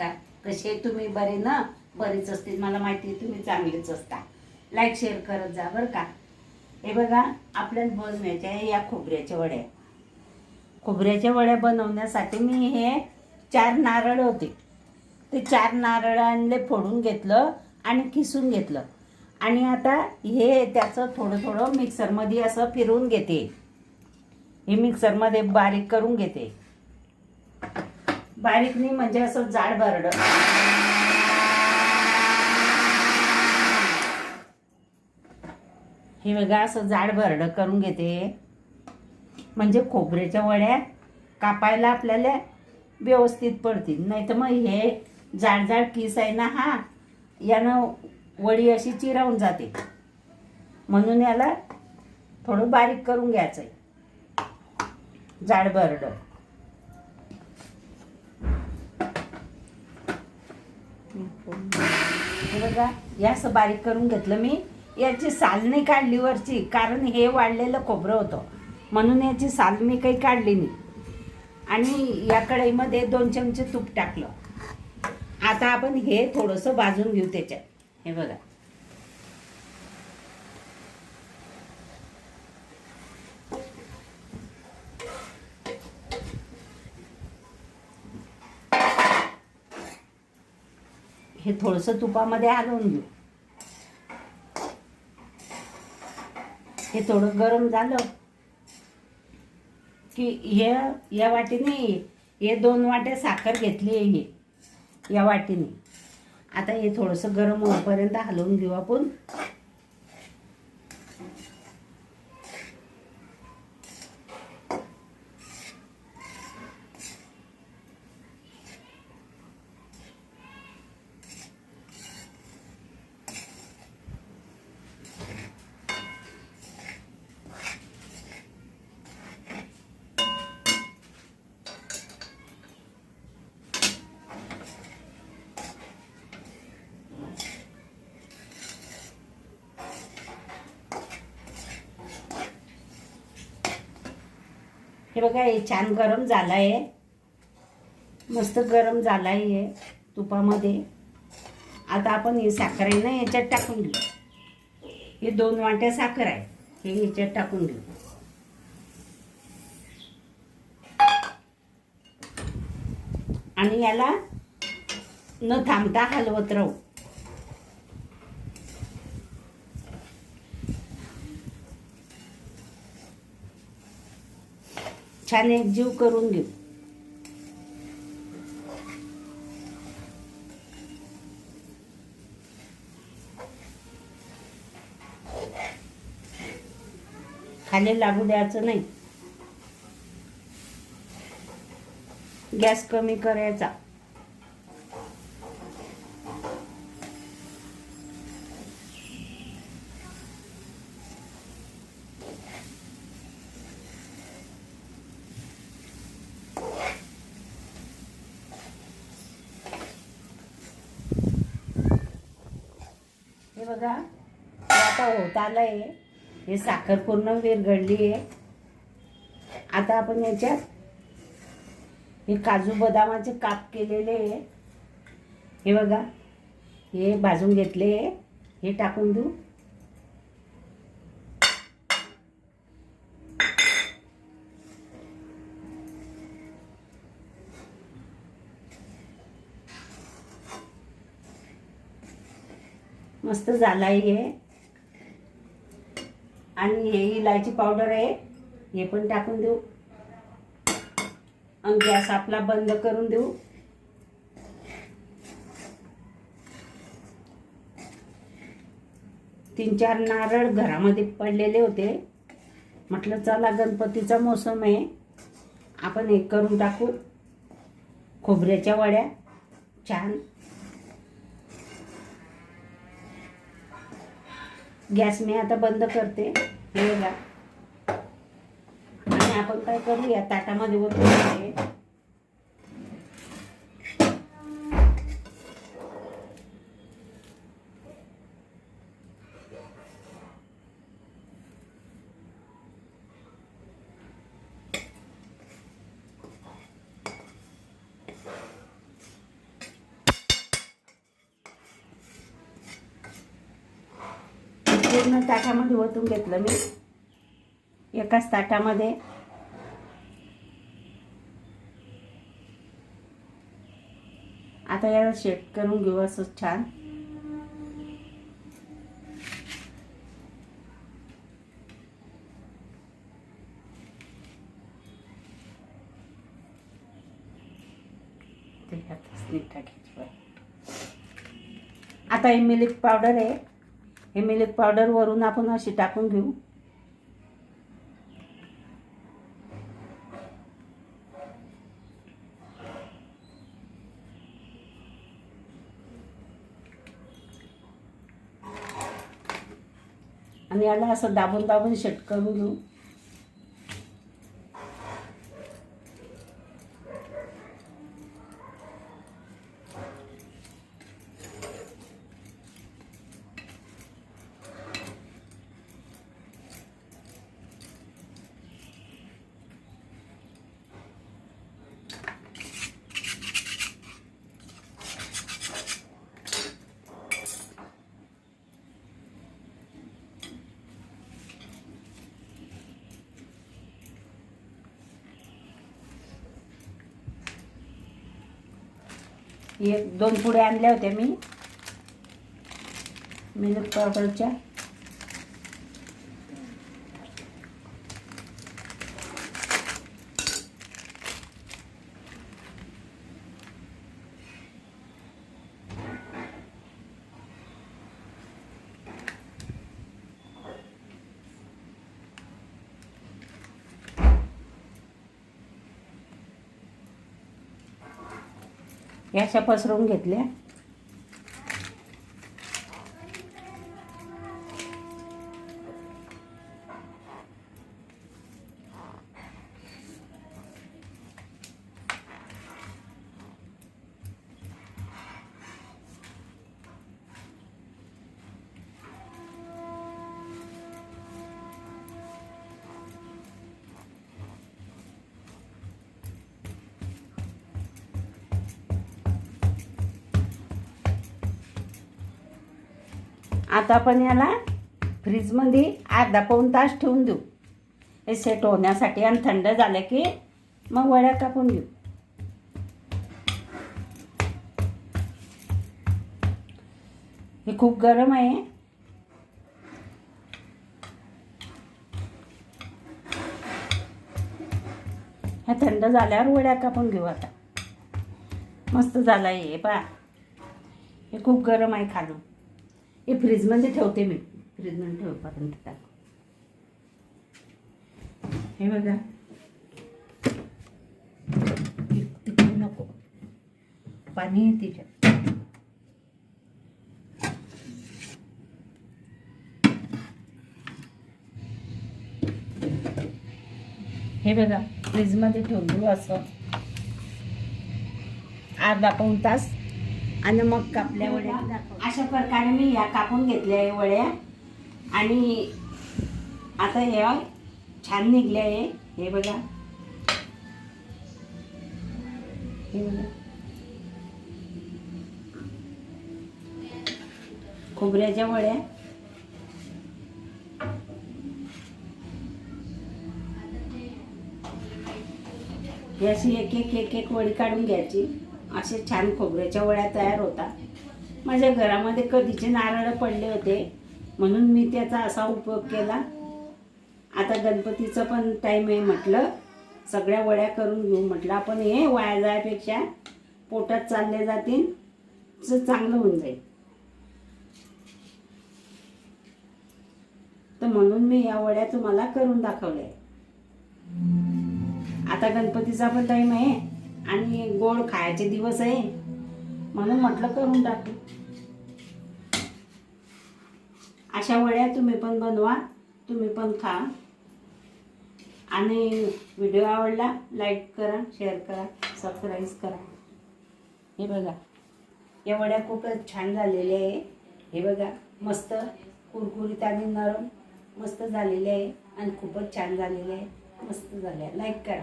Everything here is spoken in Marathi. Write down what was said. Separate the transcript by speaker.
Speaker 1: नमस्कार. कसे तुम्ही? बरे ना? बरेच असतील. मला माहिती आहे तुम्ही चांगलेच असता. लाईक शेअर करत जा बरं का. हे बघा आपल्याला बनवायच्या आहे या खोबऱ्याच्या वड्या. खोबऱ्याच्या वड्या बनवण्यासाठी मी हे चार नारळ होते. ते चार नारळांले फोडून घेतलं आणि किसून घेतलं. आणि आता हे त्याचं थोडं थोडं मिक्सरमध्ये असं फिरवून घेते. हे मिक्सरमध्ये बारीक करून घेते. बारीक नाही म्हणजे असं जाड बारड. हे बघा असं जाड भरड करून घेते. म्हणजे खोबऱ्याच्या वड्या कापायला आपल्याला व्यवस्थित पडतील. नाही तर मग हे जाड जाड किस आहे ना हा यानं वडी अशी चिरावून जाते. म्हणून याला थोडं बारीक करून घ्यायचं आहे जाड बरडं. हे बघा हे असं बारीक करून घेतलं मी. याची साल नाही काढली वरची कारण हे वाढलेलं खोबरं होतं. म्हणून याची साल मी काही काढली नाही. आणि या कढईमध्ये दोन चमचे तूप टाकलं. आता आपण हे थोडंसं भाजून घेऊ त्याच्यात. हे बघा. हे थोडंसं तुपामध्ये हलवून घेऊ. हे थोडं गरम झालं की हे या वाटीने हे दोन वाट्या साखर घेतली आहे हे या वाटीने. आता हे थोडंसं गरम होईपर्यंत हलवून घेऊ आपण. हे बघा हे छान गरम झालं आहे मस्त गरम झाला आहे तुपामध्ये. आता आपण हे साखर आहे ना याच्यात टाकून घेऊ हे दोन वाट्या साखर आहे हे याच्यात टाकून घेऊ आणि याला न थांबता हलवत राहू. छान एकजीव करून घेऊ. खाली लागू द्यायचं नाही. गॅस कमी करायचा. बघा. आता होत आलंय हे साखर पूर्ण विरघडली आहे आता आपण याच्यात हे काजू बदामाचे काप केलेले आहे. हे बघा. हे भाजून घेतले हे टाकून देऊ. मस्त झाला आहे आणि हे इलायची पावडर आहे. हे पण टाकून देऊ. आणि गॅस आपला बंद करून देऊ. तीन चार नारळ घरामध्ये पडलेले होते. म्हटलं चला गणपतीचा मोसम आहे. आपण हे करून टाकू. खोबऱ्याच्या वड्या. छान. गॅस मी आता बंद करते. हे बघा. आणि आपण काय करूया ताटामध्ये वगैरे पूर्ण ताटामध्ये ओतून घेतलं मी. एकाच ताटामध्ये. आता याला शेट करून घेऊ असं छान. आता हे मिल्क पावडर आहे. हे मिल्क पावडर वरून आपण अशी टाकून घेऊ. आणि याला असं दाबून दाबून शेट करून घेऊ. एक दोन पुड्या आणल्या होत्या मी. मिल्क पावडरच्या. या अशा पसरवून घेतल्या. आता आपण याला फ्रीजमध्ये अर्धा पाऊण तास ठेवून देऊ. हे सेट होण्यासाठी आणि थंड झालं की मग वड्या कापून घेऊ. हे खूप गरम आहे. ह्या थंड झाल्यावर वड्या कापून घेऊ आता. मस्त झाला हे पा हे खूप गरम आहे खालून. हे फ्रीजमध्ये ठेवते मी. फ्रीजमध्ये ठेवपर्यंत टाक. हे बघा. तिकडे नको. पाणी आहे तिच्यात. हे बघा फ्रीजमध्ये ठेवून असं. अर्धा पाऊण तास आणि मग कापल्या वड्या. अशा प्रकारे मी ह्या कापून घेतल्या आहे वड्या. आणि आता हे छान निघल्या आहे हे बघा. हे बघा. खोबऱ्याच्या वड्या. ही अशी एक एक एक एक वडी काढून घ्यायची. असे छान खोबऱ्याच्या वड्या तयार होतात माझ्या घरामध्ये कधीचे नारळ पडले होते म्हणून मी त्याचा असा उपयोग केला. आता गणपतीचं पण टाईम आहे म्हटलं. सगळ्या वड्या करून घेऊ म्हटलं. आपण हे वाया जायपेक्षा पोटात चालले जातील तर चांगलं होऊन जाईल. तर म्हणून मी या वड्या तुम्हाला करून दाखवल्या. आता गणपतीचा पण टाईम आहे. आणि गोड खायचे दिवस आहे. म्हणून म्हटलं करून टाकू. अशा वड्या तुम्ही पण बनवा तुम्ही पण खा. आणि व्हिडिओ आवडला लाईक करा शेअर करा सबस्क्राईब करा. हे बघा या वड्या खूपच छान झालेल्या आहे. हे बघा मस्त कुरकुरीत आणि नरम मस्त झालेले आहे आणि खूपच छान झालेले आहे. मस्त झाले लाईक करा.